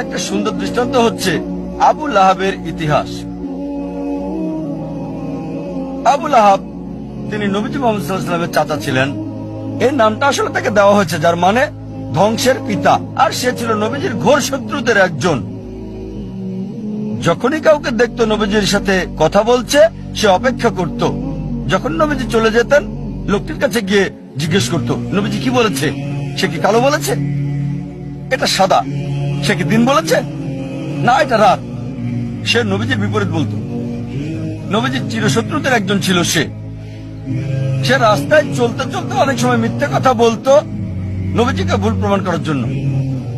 একটা সুন্দর দৃষ্টান্ত হচ্ছে আবু লাহাবের ইতিহাস। আবু লাহাব তিনি নবীজি মোহাম্মদ সাল্লামের চাচা ছিলেন। এই নামটা আসলে তাকে দেওয়া হয়েছে, যার মানে ধ্বংসের পিতা, আর সে ছিল নবীজির ঘোর শত্রুদের একজন। যখনই কাউকে দেখতো নবীজির সাথে কথা বলছে, সে অপেক্ষা করত। যখন নবীজি চলে যেতেন, লোকটির কাছে গিয়ে জিজ্ঞেস করত, নবীজি কি বলেছে? সে কি কালো বলেছে? এটা সাদা। সে কি দিন বলেছে? না, এটা রাত। সে নবীজির বিপরীত বলতো। নবীজির চিরশত্রুদের একজন ছিল সে। সে রাস্তায় চলতে চলতে অনেক সময় মিথ্যে কথা বলতো নবীজিকে ভুল প্রমাণ করার জন্য।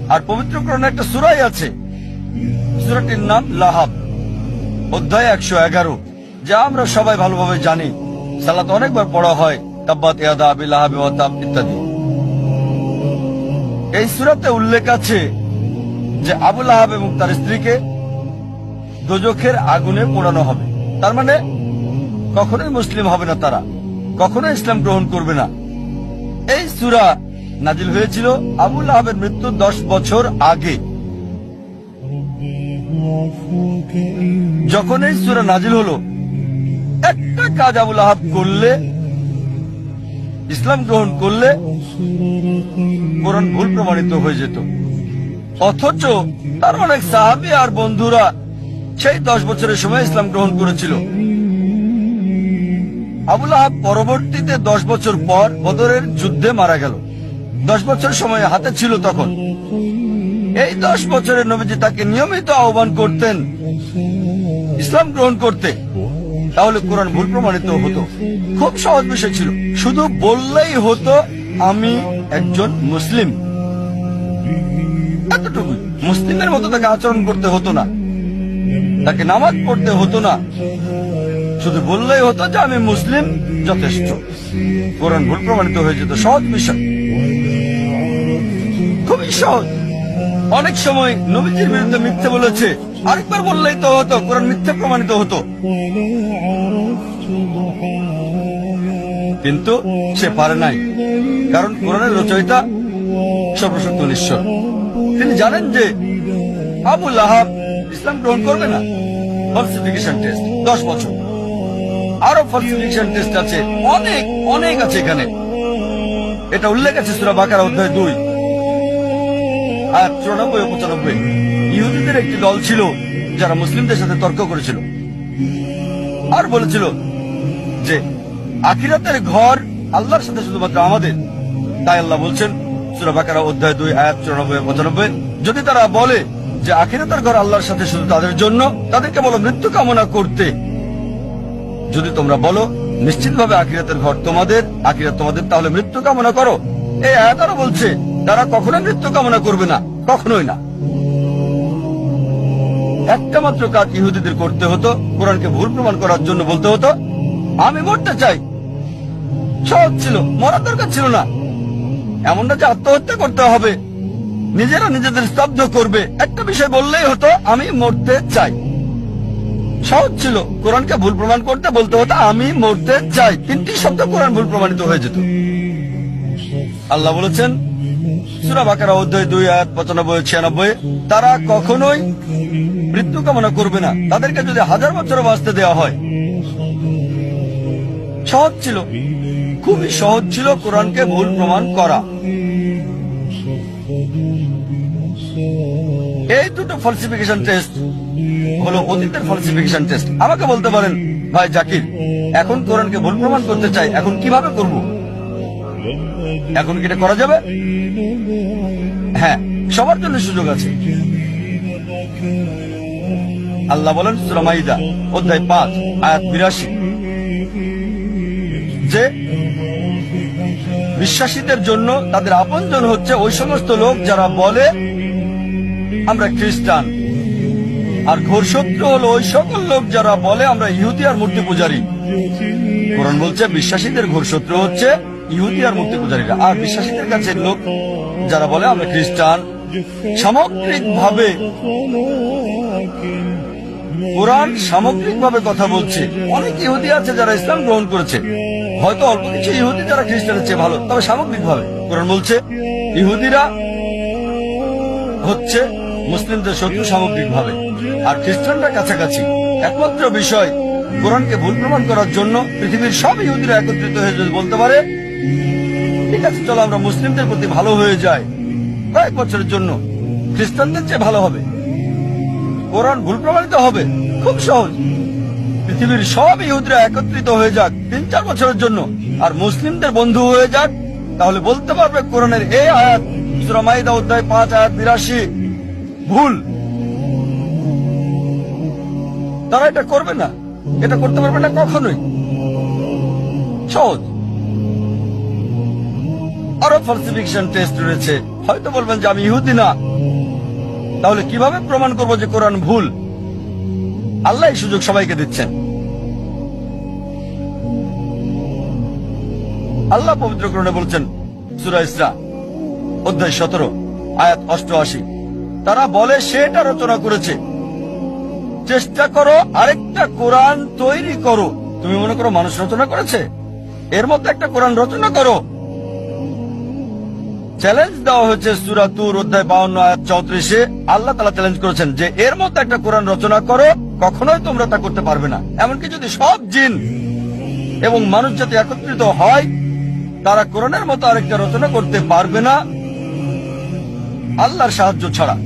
আর পবিত্র করণে একটা সুরাই আছে। সুরাটির নাম লাহাব। অধ্যায় একশো এগারো। যা আমরা সবাই ভালোভাবে জানি। সালাত অনেকবার পড়া হয়। তাব্বাত ইয়াদা আবি লাহাবি ইত্যাদি। এই সুরাতে উল্লেখ আছে যে আবুল আহাব এবং তার স্ত্রীকে দোজখের আগুনে পোড়ানো হবে। তার মানে কখনোই মুসলিম হবে না তারা। কখনো ইসলাম গ্রহণ করবে না। এই সুরা নাজিল হয়েছিল আবুল আহাবের মৃত্যু দশ বছর আগে। যখন এই সুরা নাজিল হলো, একটা কাজ আবুল আহাব করলে, ইসলাম গ্রহণ করলে, কোরআন ভুল প্রমাণিত হয়ে যেত। অথচ তার অনেক সাহাবি আর বন্ধুরা সেই দশ বছরের সময় ইসলাম গ্রহণ করেছিল। আবুল আহাব পরবর্তীতে দশ বছর পর বদরের যুদ্ধে মারা গেল। দশ বছর সময় হাতে ছিল তখন। এই দশ বছরের নবীজি তাকে নিয়মিত আহ্বান করতেন ইসলাম গ্রহণ করতে। তাহলে কোরআন ভুল প্রমাণিত হতো। খুব সহজ বিষয় ছিল। শুধু বললেই হতো, আমি একজন মুসলিম। এতটুকুই মুসলিমের মতো তাকে আচরণ করতে হতো না। তাকে নামাজ পড়তে হতো না। শুধু বললেই হতো যে, আমি মুসলিম, যথেষ্ট। কোরআন ভুল প্রমাণিত হয়ে যেত সহজ বিষয়। খুবই সহজ। অনেক সময় নবীজির বিরুদ্ধে মিথ্যে বলেছে, আরেকবার বললেই তো হতো, কোরআন মিথ্যে প্রমাণিত হতো। কিন্তু সে পারে নাই, কারণ কোরআনের রচয়িতা সর্বশক্ত ঈশ্বর তিনি জানেন যে আবুল আহাব ইসলাম গ্রহণ করবে না। ফলসিফিকেশন টেস্ট দশ বছর। আরও ফলসিফিকেশন টেস্ট আছে, অনেক অনেক আছে এখানে। এটা উল্লেখ আছে সুরা বাকারা অধ্যায় দুই। আর চুরানব্বই ও পঁচানব্বই। ইহুদিদের একটি দল ছিল যারা মুসলিমদের সাথে তর্ক করেছিল। আর বলেছিল যে আখিরাতের ঘর আল্লাহর সাথে শুধুমাত্র আমাদের। তাই আল্লাহ বলছেন অধ্যায় দুই, আয়াত চুরানব্বই, পঁচানব্বই। যদি তারা বলে যে আখিরাতের ঘর আল্লাহর সাথে শুধু তাদের জন্য, তাদেরকে বলো মৃত্যু কামনা করতে। যদি তোমরা বলো, নিশ্চিতভাবে আখিরাতের ঘর তোমাদের, আখিরাত তোমাদের, তাহলে মৃত্যু কামনা করো। এই আয়াত আরও বলছে, তারা কখনো মৃত্যু কামনা করবে না, কখনোই না। একটা মাত্র কাজ ইহুদিদের করতে হতো, কোরআনকে ভুল প্রমাণ করার জন্য বলতে হতো, আমি মরতে চাই। সহজ ছিল, মরার দরকার ছিল না। এমন না যে আত্মহত্যা করতে হবে। নিজেরা নিজেদের স্তব্ধ করবে। একটা বিষয় বললেই হতো, আমি মরতে চাই। সহজ ছিল। কোরআনকে ভুল প্রমাণ করতে বলতে হতো, আমি মরতে চাই। তিনটি শব্দ কোরআন ভুল প্রমাণিত হয়ে যেত। আল্লাহ বলেছেন, সুরা বাকারা অধ্যায় দুই, আয়াত পঁচানব্বই, ছিয়ানব্বই, তারা কখনোই মৃত্যু কামনা করবে না। তাদেরকে যদি হাজার বছর বাঁচতে দেওয়া হয়। সহজ ছিল। খুবই সহজ ছিল কোরআনকে ভুল প্রমাণ করা। এই দুটো ফলসিফিকেশন টেস্ট হলো অতীতের ফলসিফিকেশন টেস্ট আমাকে বলতে পারেন, ভাই জাকির, এখন কোরআনকে ভুল প্রমাণ করতে চাই, এখন কীভাবে করব? এখন কি এটা করা যাবে? হ্যাঁ সবার জন্য সুযোগ আছে। আল্লাহ বলেন সুরামাইদা অধ্যায় পাঁচ, আয়াত বিরাশি। যে বিশ্বাসীদের জন্য তাদের আপনজন হচ্ছে ওই সমস্ত লোক যারা বলে, আমরা খ্রিস্টান। আর ঘোর শত্রু হলো ওই সকল লোক যারা বলে, আমরা ইহুদি আর মূর্তি পূজারী। কোরআন বলছে, বিশ্বাসীদের ঘোর শত্রু হচ্ছে ইহুদি আর মূর্তি পূজারীরা। আর বিশ্বাসীদের কাছে লোক যারা বলে, আমরা খ্রিস্টান। সামগ্রিক ভাবে কোরআন সামগ্রিক ভাবে কথা বলছে। অনেক ইহুদি আছে যারা ইসলাম গ্রহণ করেছে। হয়তো অল্প কিছু ইহুদি যারা খ্রিস্টানের চেয়ে ভালো, তবে সামগ্রিক ভাবে কোরআন বলছে, ইহুদিরা হচ্ছে মুসলিমদের শত্রু সামগ্রিকভাবে। আর খ্রিস্টানরা কাছাকাছি। একমাত্র বিষয়, কোরআনকে ভুল প্রমাণ করার জন্য পৃথিবীর সব ইহুদিরা একত্রিত হয়ে যদি বলতে পারে, ঠিক আছে, চলো আমরা মুসলিমদের প্রতি ভালো হয়ে যাই। কয়েক বছরের জন্য খ্রিস্টানদের চেয়ে ভালো হবে। কোরআন ভুল প্রমাণিত হবে। খুব সহজ। পৃথিবীর সব ইহুদিরা একত্রিত হয়ে যাক তিন, চার বছরের জন্য। আর মুসলিমদের বন্ধু হয়ে যাক, তাহলে বলতে পারবে কোরআনের এই আয়াত অধ্যায় পাঁচ, আয়াত বিরাশি। ভুল। তারা এটা করবে না। এটা করতে পারবে না কখনোই। সহজ। আরও ফালসিফিকেশন টেস্ট রয়েছে। হয়তো বলবেন যে আমি ইহুদি না। তাহলে কীভাবে প্রমাণ করব যে কোরআন ভুল? আল্লাহ সুযোগ সবাইকে দিচ্ছেন। আল্লাহ পবিত্র করণে বলছেন, সুরা ইসরা, অধ্যায় সতেরো, আয়াত অষ্টআশি। তারা বলে সেটা রচনা করেছে। চেষ্টা করো, আরেকটা কোরআন তৈরি করো। তুমি মনে করো মানুষ রচনা করেছে? এর মধ্যে একটা কোরআন রচনা করো। চ্যালেঞ্জ দেওয়া হয়েছে সুরাতুর অধ্যায় বাউন্ন, আয়াত চৌত্রিশে। আল্লাহ তালা চ্যালেঞ্জ করেছেন যে, এর মধ্যে একটা কোরআন রচনা করো, কখনোই তোমরা তা করতে পারবে না। এমনকি যদি সব জিন এবং মানুষ যাতে একত্রিত হয় তারা কোরআনের মতো আরেকটা রচনা করতে পারবে না। আল্লাহর সাহায্য ছাড়া।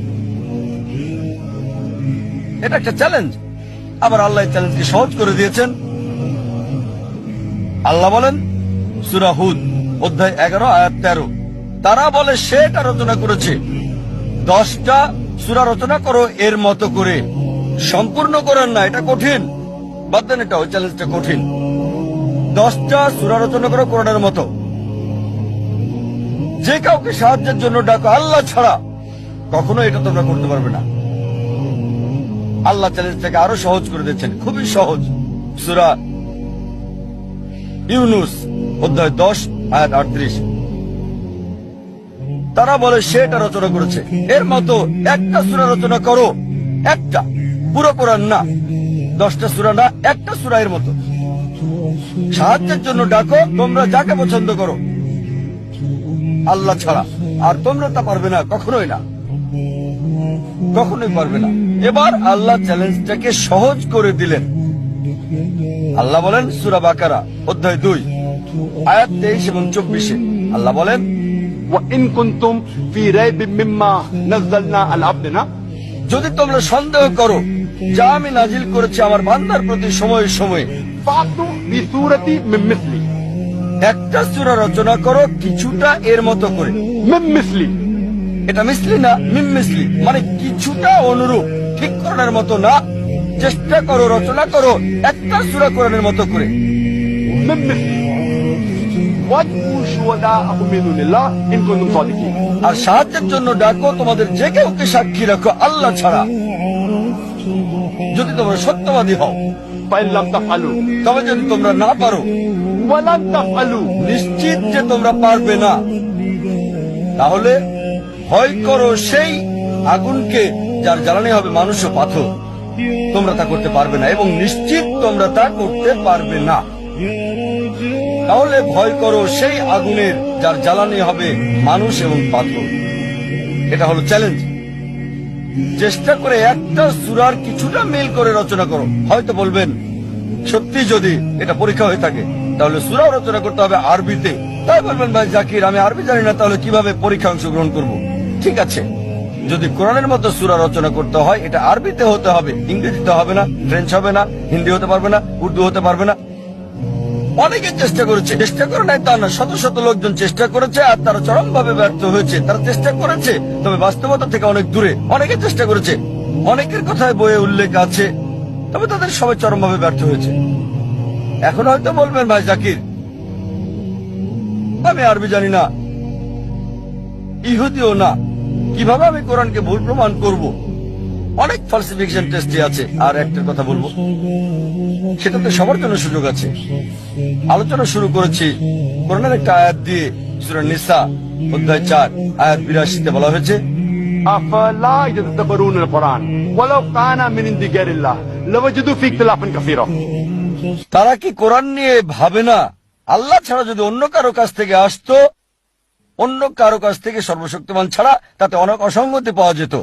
এটা একটা চ্যালেঞ্জ আবার আল্লাহ চ্যালেঞ্জকে সহজ করে দিয়েছেন। আল্লাহ বলেন, সুরা হুদ, অধ্যায় এগারো, আয়াত তেরো। তারা বলে, সেটা রচনা করেছে। দশটা সুরা রচনা করো এর মতো করে। সম্পূর্ণ করেন না, এটা কঠিন। বাদ দেন এটা, ওই চ্যালেঞ্জটা কঠিন। দশটা সুরা রচনা করো কোরআনের মতো। যে কাউকে সাহায্যের জন্য ডাকো, আল্লাহ ছাড়া কখনো এটা তোমরা করতে পারবে না। আল্লাহ চ্যালেঞ্জটাকে আরও সহজ করে দিচ্ছেন খুবই সহজ। সুরা ইউনুস, অধ্যায় দশ, আয়াত আটত্রিশ। তারা বলে সে এটা রচনা করেছে। এর মতো একটা সুরা রচনা করো, একটা। পুরো কোরআন না, দশটা সুরা না, একটা সুরা এর মতো। সাহায্যের জন্য ডাকো, তোমরা যাকে পছন্দ করো। আল্লাহ ছাড়া। আর তোমরা তা পারবে না, কখনোই না। কখনোই পারবে না। এবার আল্লাহ চ্যালেঞ্জটাকে সহজ করে দিলেন। আল্লাহ বলেন, সুরা বাকারা, অধ্যায় দুই, আয়াত তেইশ এবং চব্বিশে। আল্লাহ বলেন ইন কুন্তুম ফি রাইবি মিম্মা নাযালনা আলা আবদিনা। যদি তোমরা সন্দেহ করো, যা আমি নাজিল করেছি আমার বান্দার প্রতি সময়ে সময়ে। ফাতু বিসুরাতি মিমিসলি একটা সুরা রচনা করো কিছুটা এর মতো করে। মিসলি। এটা মিসলি না মিমমিসলি মানে কিছুটা অনুরূপ ঠিক করার মতো না। চেষ্টা করো রচনা করো একটা সুরা কোরআনের মতো করে। আর সাহায্যের জন্য ডাকো তোমাদের যে কেউকে সাক্ষী রাখো আল্লাহ ছাড়া। যদি তোমরা সত্যবাদী হও তবে যদি তোমরা না পারো নিশ্চিত যে তোমরা পারবে না। তাহলে ভয় করো সেই আগুনকে যার জ্বালানি হবে মানুষ ও পাথর। তোমরা তা করতে পারবে না এবং নিশ্চিত তোমরা তা করতে পারবে না। তাহলে ভয় করো সেই আগুনের যার জ্বালানি হবে মানুষ এবং পাথর। এটা হলো চ্যালেঞ্জ। চেষ্টা করে একটা সুরার কিছুটা মিল করে রচনা করো। হয়তো বলবেন, সত্যি যদি এটা পরীক্ষা হয়ে থাকে। তাহলে সুরাও রচনা করতে হবে আরবিতে। তাই বলবেন ভাই জাকির, আমি আরবি জানি না, তাহলে কীভাবে পরীক্ষা অংশগ্রহণ করব? ঠিক আছে। যদি কোরআনের মতো সুরা রচনা করতে হয়, এটা আরবিতে হতে হবে, ইংরেজিতে হবে না ফ্রেঞ্চ হবে না, হিন্দি হতে পারবে না, উর্দু হতে পারবে না। অনেকে চেষ্টা করেছে, চেষ্টা করে নাই তা না শত শত লোকজন চেষ্টা করেছে আর তারা চরম ভাবে ব্যর্থ হয়েছে। তারা চেষ্টা করেছে, তবে বাস্তবতা থেকে অনেক দূরে। অনেকে চেষ্টা করেছে, অনেকের কথায় বইয়ে উল্লেখ আছে, তবে তাদের সবাই চরম ভাবে ব্যর্থ হয়েছে। এখন হয়তো বলবেন ভাই জাকির আমি আরবি জানি না ইহুদিও না কিভাবে আমি কোরআনকে ভুল প্রমাণ করব অনেক ফালসিফিকেশন টেস্টে আছে আর একটা কথা বলবো সেটাতে সবার জন্য সুযোগ আছে আলোচনা শুরু করেছি কোরআনের একটা আয়াত দিয়ে সূরা নিসা অধ্যায় চার আয়াত বিরাশিতে বলা হয়েছে أفلا يتدبرون القرآن ولو كان من عند غير الله لوجدوا فيه اختلافا كثيرا তারা কি কোরআন নিয়ে ভাবে না? আল্লাহ ছাড়া যদি অন্য কারও কাছ থেকে আসতো, অন্য কারও কাছ থেকে সর্বশক্তিমান ছাড়া তাতে অনেক অসঙ্গতি পাওয়া যেত।